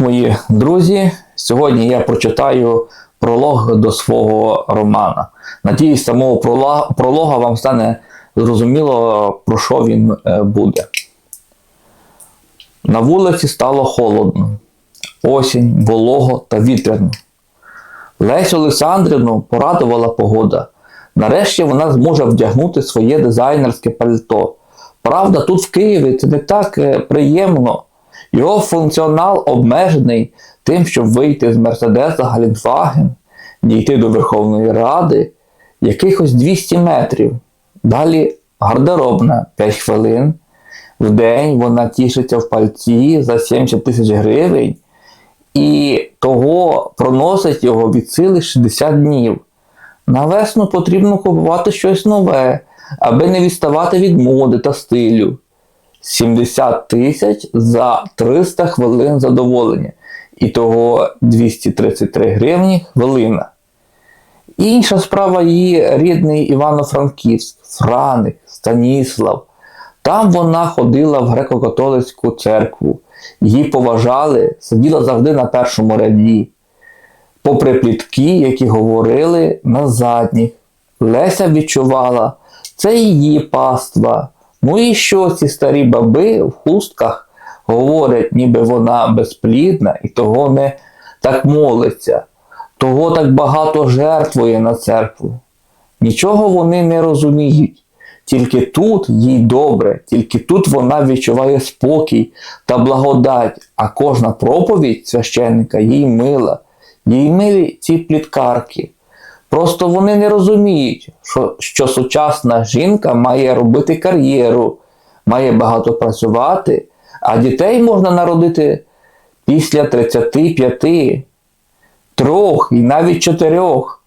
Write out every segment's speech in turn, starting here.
Мої друзі, сьогодні я прочитаю пролог до свого романа. Надіюсь, самого пролога вам стане зрозуміло, про що він е, буде. На вулиці стало холодно. Осінь, волого та вітряно. Лесю Олександрівну порадувала погода. Нарешті вона зможе вдягнути своє дизайнерське пальто. Правда, тут в Києві це не так е, приємно. Його функціонал обмежений тим, щоб вийти з Мерседеса Галінфаген, дійти до Верховної Ради якихось 200 метрів. Далі гардеробна 5 хвилин. В день вона тішиться в пальці за 70 тисяч гривень і того проносить його від сили 60 днів. На весну потрібно купувати щось нове, аби не відставати від моди та стилю. 70 тисяч за 300 хвилин задоволення. І того 233 гривні хвилина. Інша справа її рідний Івано-Франківськ, Франик, Станіслав. Там вона ходила в греко-католицьку церкву. Її поважали, сиділа завжди на першому ряді. Попри плітки, які говорили на задніх. Леся відчувала, це її паства. Ну і що ці старі баби в хустках говорять, ніби вона безплідна і того не так молиться, того так багато жертвує на церкву. Нічого вони не розуміють. Тільки тут їй добре, тільки тут вона відчуває спокій та благодать, а кожна проповідь священника їй мила, їй милі ці пліткарки. Просто вони не розуміють, що, що сучасна жінка має робити кар'єру, має багато працювати, а дітей можна народити після 35, трьох і навіть чотирьох.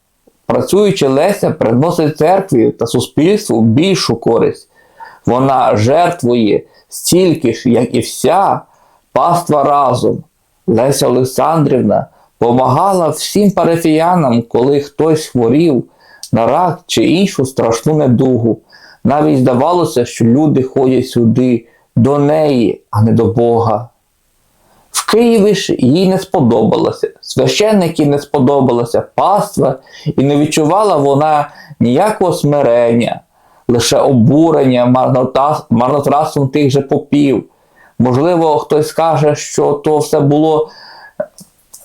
Працюючи Леся приносить церкві та суспільству більшу користь. Вона жертвує стільки ж, як і вся паства разом. Леся Олександрівна помагала всім парафіянам, коли хтось хворів на рак чи іншу страшну недугу. Навіть здавалося, що люди ходять сюди до неї, а не до Бога. В Києві ж їй не сподобалося, священники не сподобалося, паства, і не відчувала вона ніякого смирення, лише обурення марнотратством тих же попів. Можливо, хтось скаже, що то все було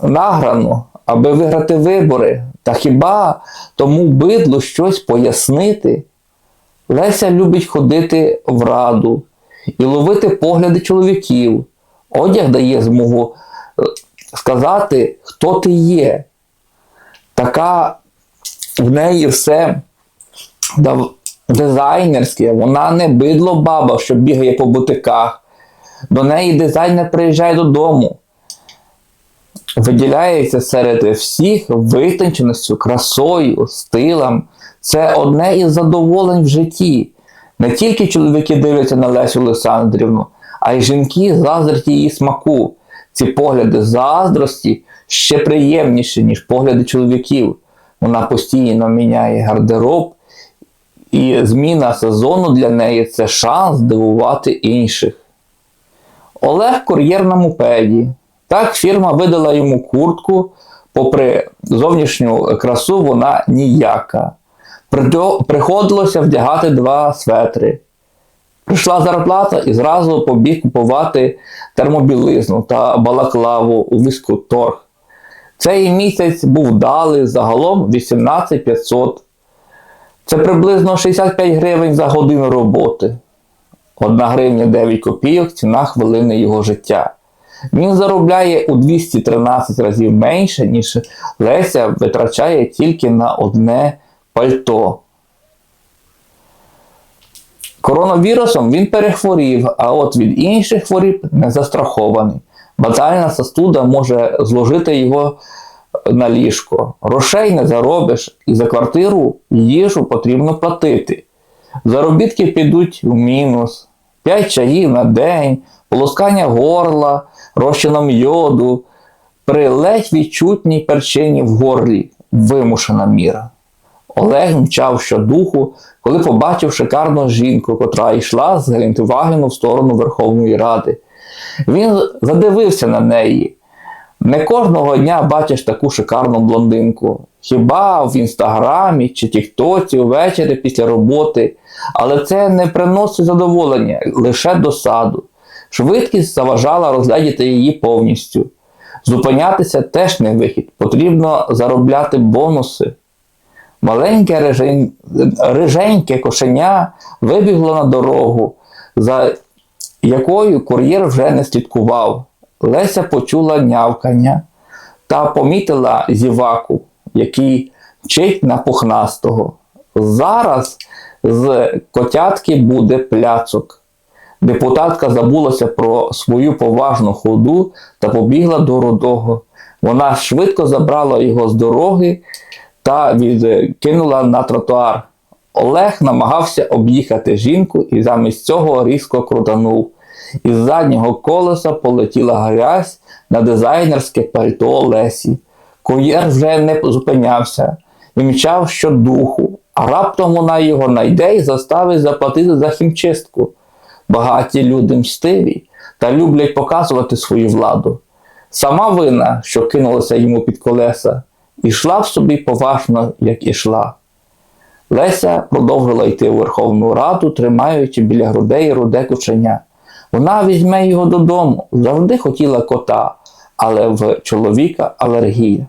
награно, аби виграти вибори. Та хіба тому бидлу щось пояснити? Леся любить ходити в раду і ловити погляди чоловіків. Одяг дає змогу е, сказати, хто ти є. Така в неї все дизайнерське, вона не бидло баба, що бігає по бутиках. До неї дизайнер приїжджає додому. Виділяється серед всіх витонченістю, красою, стилем. Це одне із задоволень в житті. Не тільки чоловіки дивляться на Лесю Олександрівну, а й жінки заздрять її смаку. Ці погляди заздрості ще приємніші, ніж погляди чоловіків. Вона постійно міняє гардероб, і зміна сезону для неї це шанс здивувати інших. Олег кур'єр на мопеді. Так, фірма видала йому куртку, попри зовнішню красу, вона ніяка. Приходилося вдягати два светри. Прийшла зарплата і зразу побіг купувати термобілизну та балаклаву у війську торг. Цей місяць був вдалий, загалом 18 500. Це приблизно 65 гривень за годину роботи. 1 гривня 9 копійок ціна хвилини його життя. Він заробляє у 213 разів менше, ніж Леся витрачає тільки на одне пальто. Коронавірусом він перехворів, а от від інших хворіб не застрахований. Батальна застуда може зложити його на ліжко. Грошей не заробиш, і за квартиру їжу потрібно платити. Заробітки підуть в мінус. 5 чаїв на день, полоскання горла, розчином йоду, при ледь відчутній перчині в горлі вимушена міра. Олег мчав щодуху, коли побачив шикарну жінку, котра йшла з Гелендвагену в сторону Верховної Ради. Він задивився на неї. Не кожного дня бачиш таку шикарну блондинку. Хіба в інстаграмі чи тіктоці ввечері після роботи, але це не приносить задоволення, лише досаду. Швидкість заважала розглядіти її повністю. Зупинятися теж не вихід, потрібно заробляти бонуси. Маленьке рижень... риженьке кошеня вибігло на дорогу, за якою кур'єр вже не слідкував. Леся почула нявкання та помітила зіваку, який вчить на пухнастого. Зараз з котятки буде пляцок. Депутатка забулася про свою поважну ходу та побігла до рудого. Вона швидко забрала його з дороги та відкинула на тротуар. Олег намагався об'їхати жінку і замість цього різко крутанув. Із заднього колеса полетіла грязь на дизайнерське пальто Лесі. Кур'єр вже не зупинявся і мчав щодуху, а раптом вона його найде і заставить заплатити за хімчистку. Багаті люди мстиві та люблять показувати свою владу. Сама вина, що кинулася йому під колеса, ішла в собі поважно, як ішла. Леся продовжила йти у Верховну Раду, тримаючи біля грудей руде кученя. Вона візьме його додому, завжди хотіла кота, але в чоловіка алергія.